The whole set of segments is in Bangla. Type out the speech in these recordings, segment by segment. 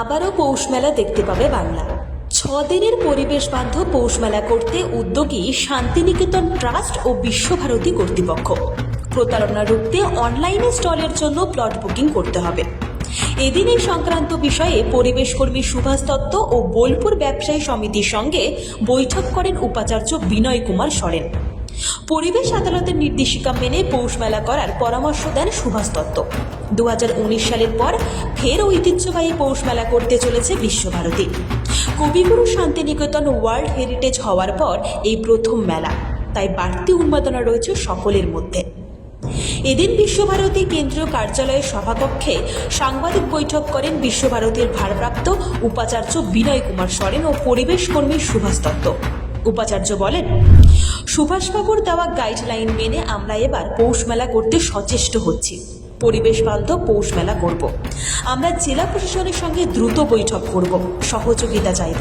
আবারও পৌষ মেলা দেখতে পাবে বাংলা। ছ দিনের পরিবেশ বান্ধব পৌষ মেলা করতে উদ্যোগী শান্তিনিকেতন ট্রাস্ট ও বিশ্বভারতী কর্তৃপক্ষ। প্রতারণা রুখতে অনলাইনে স্টলের জন্য প্লট বুকিং করতে হবে। এদিন এই সংক্রান্ত বিষয়ে পরিবেশ কর্মী সুভাষ দত্ত ও বোলপুর ব্যবসায়ী সমিতির সঙ্গে বৈঠক করেন উপাচার্য বিনয় কুমার সরেন। পরিবেশ আদালতের নির্দেশিকা মেনে পৌষ মেলা করার পরামর্শ দেন সুভাষ দত্ত। দু হাজার উনিশ সালের পর ফের ঐতিহ্যবাহী পৌষ মেলা করতে চলেছে বিশ্বভারতী। কবিগুরু শান্তিনিকেতন ওয়ার্ল্ড হেরিটেজ হওয়ার পর এই প্রথম মেলা। তাই বাড়তি উন্মাদনা রয়েছে সকলের মধ্যে। এদিন বিশ্বভারতী কেন্দ্রীয় কার্যালয়ের সভাকক্ষে সাংবাদিক বৈঠক করেন বিশ্বভারতীর ভারপ্রাপ্ত উপাচার্য বিনয় কুমার সরেন ও পরিবেশ কর্মী সুভাষ দত্ত। উপাচার্য বলেন, সুভাষবাবুর দেওয়া গাইডলাইন মেনে আমরা এবার পৌষ মেলা করতে সচেষ্ট হচ্ছি। পরিবেশ বান্ধব পৌষ মেলা করব। আমরা জেলা প্রশাসনের সঙ্গে দ্রুত বৈঠক করব, সহযোগিতা চাইব।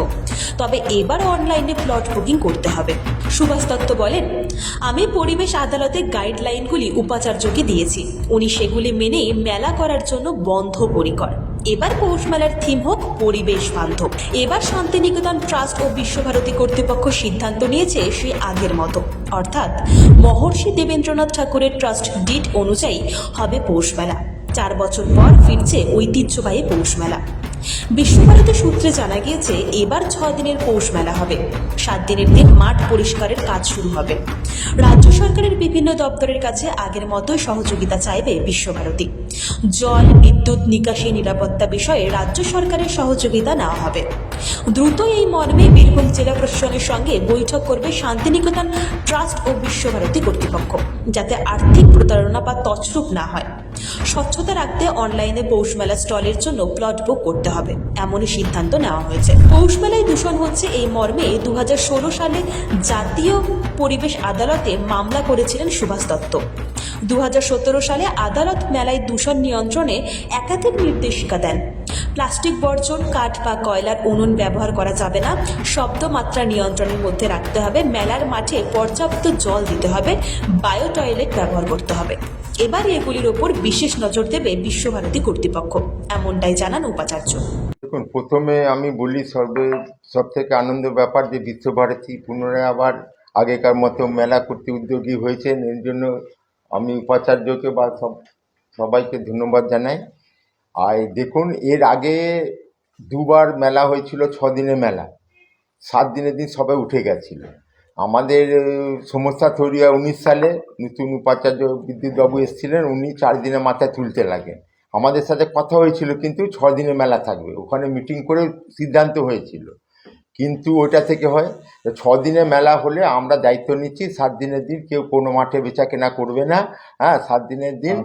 তবে এবার অনলাইনে প্লট বুকিং করতে হবে। সুভাষ দত্ত বলেন, আমি পরিবেশ আদালতে গাইডলাইনগুলি উপাচার্যকে দিয়েছি। উনি সেগুলি মেনেই মেলা করার জন্য বন্ধপরিকর এবার পৌষমেলার থিম হোক পরিবেশ বান্ধব। এবার শান্তিনিকেতন ট্রাস্ট ও বিশ্বভারতী কর্তৃপক্ষ সিদ্ধান্ত নিয়েছে সে আগের মতো। অর্থাৎ মহর্ষি দেবেন্দ্রনাথ ঠাকুরের ট্রাস্ট ডিট অনুযায়ী হবে পৌষমেলা। চার বছর পর ফিরছে ঐতিহ্যবাহী পৌষ মেলা বিশ্বভারতী সূত্রে জানা গিয়েছে, এবার ছ দিনের পৌষ মেলা হবে। সাত দিনের দিন মাঠ পরিষ্কারের কাজ শুরু হবে। রাজ্য সরকারের বিভিন্ন দপ্তরের কাছে আগের মতোই সহযোগিতা চাইবে বিশ্বভারতী। জল, বিদ্যুৎ নিকাশি নিরাপত্তা বিষয়ে রাজ্য সরকারের সহযোগিতা নেওয়া হবে। দ্রুত এই মর্মে বীরভূম জেলা প্রশাসনের সঙ্গে বৈঠক করবে শান্তিনিকেতন ট্রাস্ট ও বিশ্বভারতী কর্তৃপক্ষ, যাতে আর্থিক প্রতারণা বা তছরূপ না হয়। স্বচ্ছতা রাখতে অনলাইনে পৌষ মেলা স্টলের জন্য প্লট বুক করতে হবে। এমনই সিদ্ধান্ত নেওয়া হয়েছে। পৌষ মেলায় দূষণ হচ্ছে এই মর্মে দুহাজার ষোলো সালে জাতীয় পরিবেশ আদালতে মামলা করেছিলেন সুভাষ দত্ত। দুহাজার সতেরো সালে আদালত মেলায় দূষণ নিয়ন্ত্রণে একাধিক নির্দেশিকা দেন। প্লাস্টিক বর্জন, কাঠ বা কয়লার উনুন ব্যবহার করা যাবে না। শব্দমাত্রা নিয়ন্ত্রণের মধ্যে রাখতে হবে। মেলার মাঠে পর্যাপ্ত জল দিতে হবে। বায়ো টয়লেট ব্যবহার করতে হবে। এবার এগুলির ওপর বিশেষ নজর দেবে বিশ্বভারতী কর্তৃপক্ষ। এমনটাই জানান উপাচার্য। দেখুন, প্রথমে আমি বলি সর্বে সব থেকে আনন্দের ব্যাপার যে বিশ্বভারতী পুনরায় আবার আগেকার মতো মেলা করতে উদ্যোগী হয়েছেন। এর জন্য আমি উপাচার্যকে বা সব, সবাইকে ধন্যবাদ জানাই। আর দেখুন, এর আগে দুবার মেলা হয়েছিল ছ দিনের মেলা। সাত দিনের দিন সবাই উঠে গেছিল। আমাদের সমস্যা তৈরি হয় উনিশ সালে নতুন উপাচার্য বিদ্যুৎবাবু এসেছিলেন উনি চার দিনের মাথায় তুলতে লাগেন। আমাদের সাথে কথা হয়েছিল কিন্তু ছ দিনের মেলা থাকবে। ওখানে মিটিং করে সিদ্ধান্ত হয়েছিল। কিন্তু ওটা থেকে হয় যে ছ দিনের মেলা হলে আমরা দায়িত্ব নিচ্ছি সাত দিনের দিন কেউ কোনো মাঠে বেচা কেনা করবে না। হ্যাঁ সাত দিনের দিন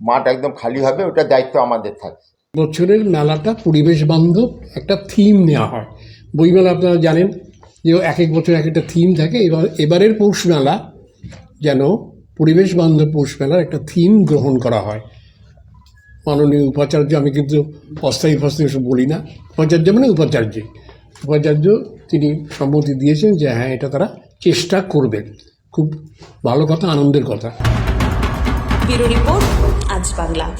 মাঠ একদম খালি হবে ওটা দায়িত্ব আমাদের থাকছে। বছরের মেলাটা পরিবেশ বান্ধব একটা থিম নেওয়া হয়। বইমেলা আপনারা জানেন যে এক এক বছর এক একটা থিম থাকে। এবার, এবারের পৌষ মেলা যেন পরিবেশ বান্ধব পৌষ মেলার একটা থিম গ্রহণ করা হয়। মাননীয় উপাচার্য, আমি কিন্তু অস্থায়ী ফস্থায়ী সব বলি না। উপাচার্য মানে উপাচার্য। উপাচার্য তিনি সম্মতি দিয়েছেন যে হ্যাঁ এটা তারা চেষ্টা করবেন। খুব ভালো কথা, আনন্দের কথা। রিপোর্ট, আজ বাংলা।